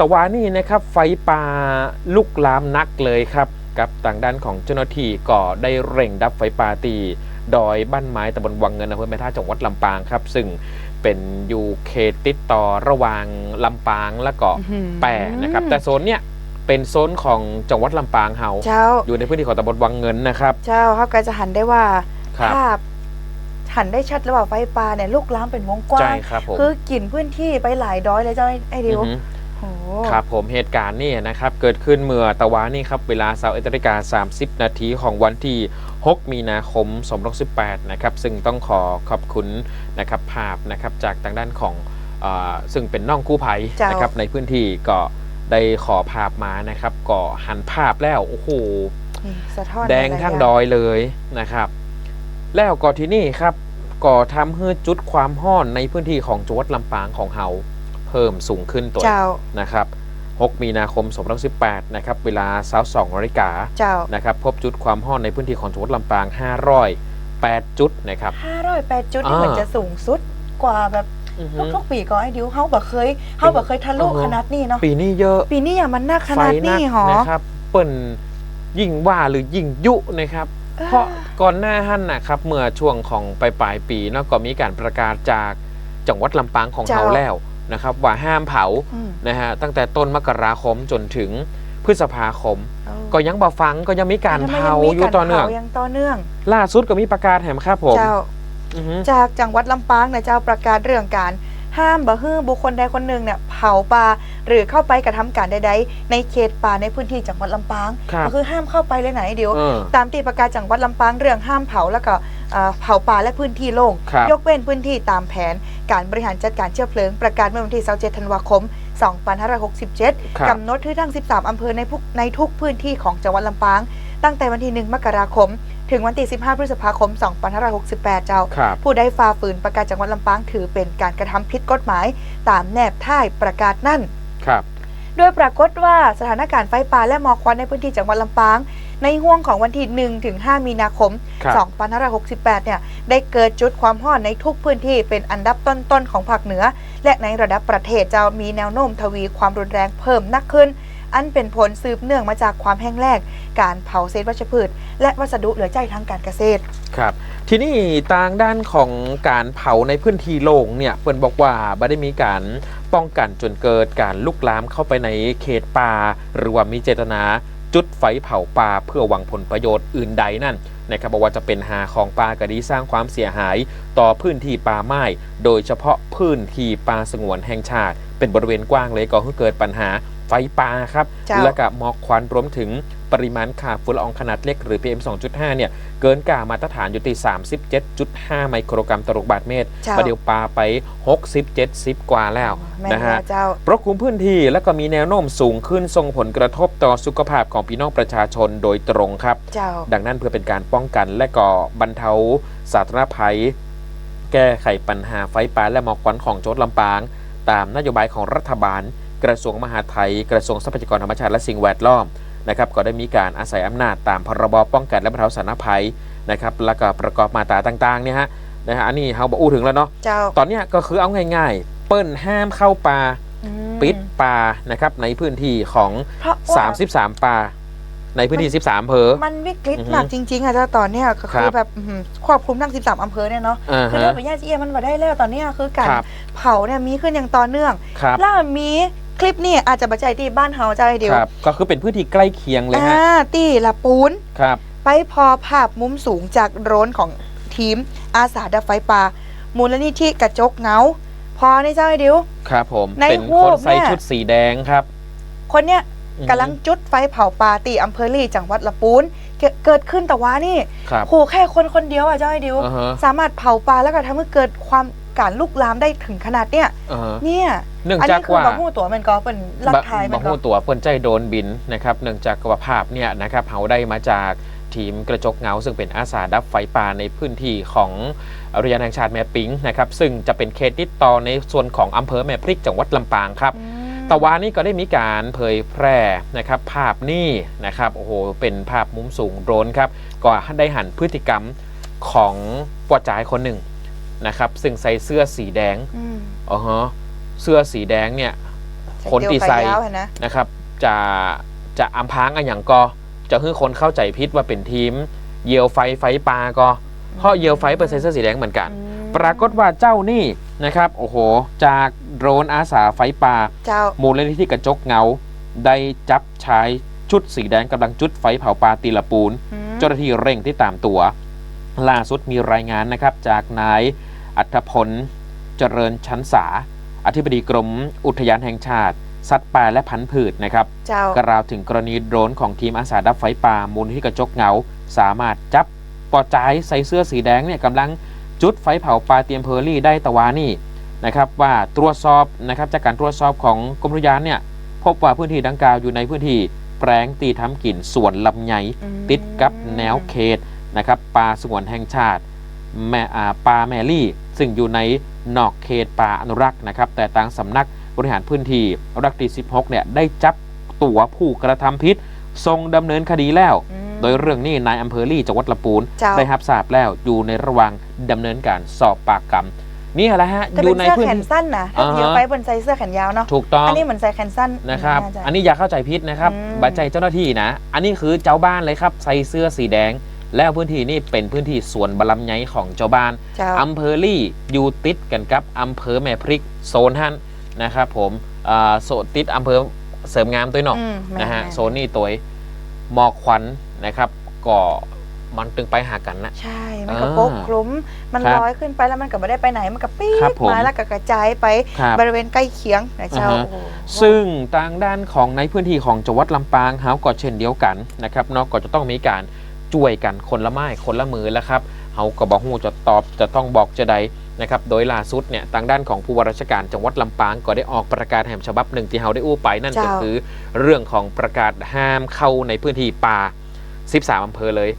แต่ว่านี่นะครับไฟป่าลุกลามนักเลยครับ กับต่างด้านของเจ้าหน้าที่ก็ได้เร่งดับไฟป่าตีดอยบ้านไม้ตำบลวังเงินอำเภอแม่ท่าจังหวัดลำปางครับ ซึ่งเป็นอยู่เขตติดต่อระหว่างลำปางและเกาะอื้อหือแปรนะครับ แต่โซนเนี้ยเป็นโซนของจังหวัดลำปางเฮาเจ้าอยู่ในพื้นที่ของตำบลวังเงินนะครับ เจ้าเขาก็จะหันได้ว่าครับภาพหันได้ชัดระหว่างไฟป่าเนี่ยลุกลามเป็นวงกว้าใช่งครับผมคือกินพื้นที่ไปหลายดอยเลยเจ้าไอ้ดิวอือฮึโอ้ ครับผมเหตุการณ์นี่นะครับเกิดขึ้นเมื่อตะวันนี่ครับเวลาเสาร์นาฬิกา 30 นาทีของวันที่ 6 มีนาคม2518 นะครับซึ่งต้องขอขอบคุณนะครับภาพนะครับจากทางด้านของเออซึ่งเป็นน้องกู้ภัยเจ้านนะครับในพื้นที่ก็ได้ขอภาพมานะครับก็หันภาพแล้วโอ้โหนี่สะท้อนแดงหลายๆทั้งย่าดอยเลยนะครับ แล้วก็ที่นี่ครับก็ทำให้จุดความห้อนในพื้นที่ของจังหวัดลำปางของเฮา เพิ่มสูงขึ้นตัวเจ้านะครับ 6 มีนาคม2018นะครับเวลาเช้า2นาฬิกาเจ้านะครับพบจุดความห้อนในพื้นที่ของจังหวัดลำปาง 508 จุดนะครับห้าร้อยแปดจุดนี่อ่าเหมือนจะสูงสุดกว่าแบบอือฮึทุกๆปีก็ไอ้ดิวเฮาบ่เคยเฮาบ่เคยทะลุอ๋อขนาดนี้เนาะปีนี้เยอะ ปีนี้อย่ามันหนักขไฟนาดหนันี้หรอนะครับเปิ้นยิ่งว่าหรือยิ่งยุนะครับ เพราะก่อนหน้าหั่นนะครับเมื่อช่วงของปลายปลายๆปีเนาะก็มีการประกาศจากจังหวัดลำปางของเจ้าเราแล้ว นะครับว่าห้ามเผาอืมนะฮะตั้งแต่ต้นมกราคมจนถึงพฤษภาคมเออก็ยังบ่ฟังก็ยังมีการทำไมเผามีอยู่กรต่อเนื่องผายังต่อเนื่อง ล่าสุดก็มีประกาศแถมครับผมเจ้าอือฮึจากจังหวัดลำปางเนี่ยเจ้าประกาศเรื่องการห้ามบ่ฮื้อบุคคลใดคนหนึ่งเนี่ยเผาป่าหรือเข้าไปกระทำการใดๆ ในเขตป่าในพื้นที่จังหวัดลำปางครับก็คือห้ามเข้าไปเลยไหนเดียวเออตามที่ประกาศจังหวัดลำปางเรื่องห้ามเผาแล้วก็ เอ่อเผาป่าและพื้นที่โล่ง ครับ ยกเว้นพื้นที่ตามแผน การบริหารจัดการเชื้อเพลิง ประกาศเมื่อวันที่27ธันวาคม 2567 ครับ กำหนดให้ทั้ง 13 อำเภอในพุกในทุกพื้นที่ของจังหวัดลำปาง ตั้งแต่วันที่ 1 มกราคม ถึงวันที่ 15 พฤษภาคม 2568 เจ้า ครับ ผู้ใดฝ่าฝืนประกาศจังหวัดลำปางถือเป็นการกระทำผิดกฎหมาย ตามแนบท้ายประกาศนั่น ครับโดยปรากฏว่าสถานการณ์ไฟป่าและหมอกควันในพื้นที่จังหวัดลำปาง ในห่วงของวันที่1ถึง5มีนาคม ครับ 2568 เนี่ย ได้เกิดจุดความร้อนในทุกพื้นที่เป็นอันดับต้นๆของภาคเหนือ และในระดับประเทศจะมีแนวโน้มทวีความรุนแรงเพิ่มนักขึ้น อันเป็นผลสืบเนื่องมาจากความแห้งแล้งการเผาเศษวัชพืช และวัสดุเหลือใช้ทางการเกษตร ครับทีนี้ทางด้านของการเผาในพื้นที่โล่งเนี่ยเปิ้นบอกว่าไม่ได้มีการ ป้องกันจนเกิดการลุกลามเข้าไปในเขตป่าหรือว่ามีเจตนาจุดไฟเผาป่าเพื่อหวังผลประโยชน์อื่นใดนั่นนะครับบอกว่าจะเป็นหาของป่ากระดีสร้างความเสียหาย ต่อพื้นที่ป่าไม้โดยเฉพาะพื้นที่ป่าสงวนแห่งชาติ เป็นบริเวณกว้างเลยก็ให้เกิดปัญหา ไฟป่าครับ เจ้า และกับหมอกควันรวมถึงปริมาณค่าฝุ่นละอองขนาดเล็กหรือ PM 2.5 เนี่ย เกินกามาตรฐานอยู่ที่ 37.5 ไมโครกรัมต่อลูกบาศก์เมตร เจ้า ประเดี๋ยวปลาไป 60-70 กว่าแล้วแม่นนะฮะว่าเจ้าเพราะคุมพื้นที่และก็มีแนวโน้มสูงขึ้นส่งผลกระทบต่อสุขภาพของพี่น้องประชาชนโดยตรงครับ เจ้า ดังนั้นเพื่อเป็นการป้องกันและก็บรรเทาสาธารณภัย แก้ไขปัญหาไฟป่าและหมอกควันของจังหวัดลำปาง ตามนโยบายของรัฐบาล กระทรวงมหาดไทย กระทรวงทรัพยากรธรรมชาติและสิ่งแวดล้อมนะครับก็ได้มีการอาศัยอำนาจตามพรบป้องกันและบรรเทาสาธารณภัยนะครับแล้วก็ประกอบมาตราต่างๆเนี่ยฮะนะฮะอันนี้เขาบอกอู้ถึงแล้วเนาะเจ้าตอนเนี้ยก็คือเอาง่ายๆ เปิ้ลห้ามเข้าป่าอืมปิดป่านะครับในพื้นที่ของเพราะว่า33 ป่าในพื้นที่ 13อำเภอ มันวิกฤตอือฮึหนักจริงๆอะเจ้าตอนเนี้ยก็ครัคือบแบบอื้อหือครอบคลุมทั้ง 13อำเภอเนี่ยเนาะอ่าคือฮะเรื่องของญาติเอียมันมาได้แล้วตอนเนี้ยคือการครับเผาเนี่ยมีขึ้นอย่างต่อเนื่องครับแล้วมี คลิปนี่อาจจะบัจใจที่บ้านเฮาเจ้าไอเดียวครับก็คือเป็นพื้นที่ใกล้เคียงเลยอ่าฮะตีละปูนครับ ไปพอภาพมุมสูงจากโดรนของทีมอาสาดับไฟป่ามูลนิธิกระจกเงา พอในเจ้าไอเดียว ครับผม ในเป็นรูคปนใส่เนี่ย ชุดสีแดงครับคนเนี้ยอืมกำลังจุดไฟเผาป่าตีอำเภอลี่จังหวัดละปูนเกิดเกิดขึ้นแต่ว่านี่ครับ โหแค่คนคนเดียวอะเจ้าไอเดียว อ่าฮะ สามารถเผาปลาแล้วก็ทำให้เกิดความ การลุกลามได้ถึงขนาดเนี้ยอ่าฮะเนี่ยเนื่องอันจากนี้คือว่าบะหูตัวมันก็เป็นหลักฐานมับะนหูก็ตัวเปิ้นใจโดนบินนะครับเนื่องจากว่าภาพเนี่ยนะครับเฮาได้มาจากทีมกระจกเงา ซึ่งเป็นอาสาดับไฟป่าในพื้นที่ของอุทยานแห่งชาติแม่ปิงนะครับซึ่งจะเป็นเขตติดต่อในส่วนของอำเภอแม่พริกจังหวัดลำปางครับอืมตะวันนี้ก็ได้มีการเผยแพร่นะครับภาพนี่นะครับโอ้โหเป็นภาพมุมสูงโดรนครับก็ได้หันพฤติกรรมของปอจายคนหนึ่ง นะครับ ซึ่งใส่เสื้อสีแดงอืมอ๋อฮะเสื้อสีแดงเนี่ยคนตีไซเดียวขายาวเห็นนะ นะครับ จะจะอำพรางอะอย่างก็จะให้คนเข้าใจพิษว่าเป็นทีมเหยี่ยวไฟไฟปลาก็เพราะเหยี่ยวไฟเปิดใส่เสื้อสีแดงเหมือนกันอืมปรากฏว่าเจ้านี่นะครับ โอ้โห จากโดรนอาสาไฟป่า เจ้า มูลนิธิกระจกเงา ได้จับชายชุดสีแดงกำลังจุดไฟเผาปลาตีละปูนอืมเจ้าหน้าที่เร่งที่ตามตัว ล่าสุดมีรายงานนะครับ จากนาย อัธพล เจริญชั้นสาอธิบดีกรมอุทยานแห่งชาติ สัตว์ป่าและพันธุ์พืชนะครับเจ้ากล่าวถึงกรณีโดรนของทีมอาสาดับไฟป่ามูลนิธิกระจกเงา สามารถจับปอจายใส่เสื้อสีแดงเนี่ยกำลังจุดไฟเผาปลาเตียมเพอรี่ได้ตะวานี่นะครับว่าตรวจสอบนะครับจากการตรวจสอบของกรมอุทยานเนี่ยพบว่าพื้นที่ดังกล่าวอยู่ในพื้นที่แปลงตีทำกินสวนลำไยอืมติดกับแนวเขตนะครับป่าสงวนแห่งชาติ แม่อ่าป่าแมรี่ ซึ่งอยู่ในนอกเขตป่าอนุรักษ์นะครับ แต่ทางสำนักบริหารพื้นที่อนุรักษ์ที่ 16 เนี่ยได้จับตัวผู้กระทำผิดทรงดำเนินคดีแล้วอืมโดยเรื่องนี้นายอำเภอลี่จังหวัดลำปูนเจ้าได้รับทราบแล้วอยู่ในระหว่างดำเนินการสอบปากคำนี่แหละฮะแต่อเป็ยู่นในเสื้อพื้นแขนที่สั้นนะถ้าอ่าฮะเดี๋ยวไปบนใส่เสื้อแขนยาวเนาะถูกต้องอันนี้เหมือนใส่แขนสั้นนะครับาจะอันนี้อย่าเข้าใจผิดนะครับอืมบัตรใจเจ้าหน้าที่นะ อันนี้คือเจ้าบ้านเลยครับใส่เสื้อสีแดง แล้วพื้นที่นี่เป็นพื้นที่สวนบารมไยของเจ้าบ้านเจ้า อำเภอลี่อยู่ติดกันกับอำเภอแม่พริกโซนฮั่นนะครับผมอ่าโซนติดอำเภอเสริมงามตัวหนอกอืมแม่นะฮะแม่โซนนี้ตัวหมอกควันนะครับก็มันตึงไปหากันนะ ใช่ มันก็อ่าปกคลุม มันครับลอยขึ้นไปแล้วมันก็ไม่ได้ไปไหน มันก็ปี๊ครับดผม มาแล้วก็กระจายไปครับ บริเวณใกล้เคียงนะเจ้าอ่าฮะ โอ้โห ซึ่งทางด้านของในพื้นที่ของจังหวัดลำปางเฮาก็เช่นเดียวกันนะครับเนอกก็จะต้องมีการ ช่วยกันคนละไม้คนละมือแล้วครับเฮาก็บอกฮู้จะตอบจะต้องบอกจะใดนะครับโดยล่าสุดเนี่ยทางด้านของผู้ว่าราชการจังหวัดลำปางก็ได้ออกประกาศแห่งฉบับหนึ่งที่เฮาได้อู้ไปนั่นก็เจ้าคือ เรื่องของประกาศห้ามเข้าในพื้นที่ป่า 13อำเภอเลย